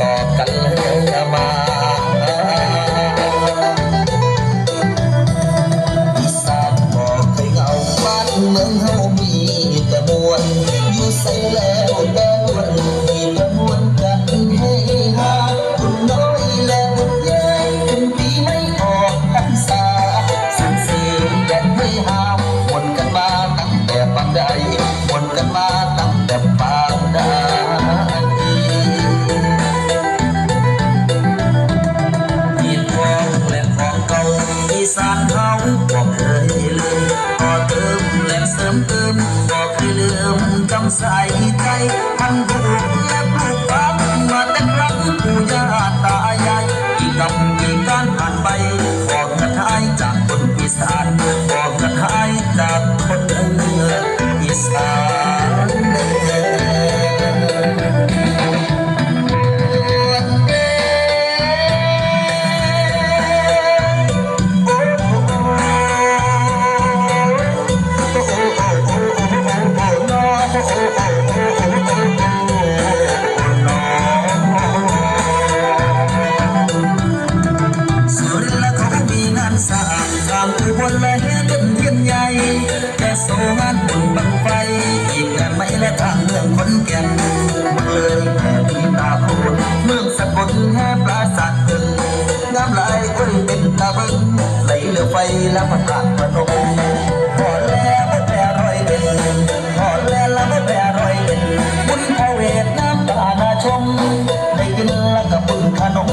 ต่อกันแล้วมาอีสานบอกเคยเอาบ้านเมืองเฮามีแต่ บอกเคยลืมบอเติมและเสริมเติมบอกเคยลืมจำใส่ใจทั้งผู้และผูกฝังมาแต่ครั้งปู่ย่าตายายกี่กำบกี่การผ่านไปบอกกระทายจากคนอีสานบอกกระทายจากคนเหนืออีสาน แล้ดแล้มัแปรรอยเป็นพอแล้วมัแปรรอยเป็นบุญพอเวทน้ำตาหน้าชมได้กินแล้วก็บึงขนม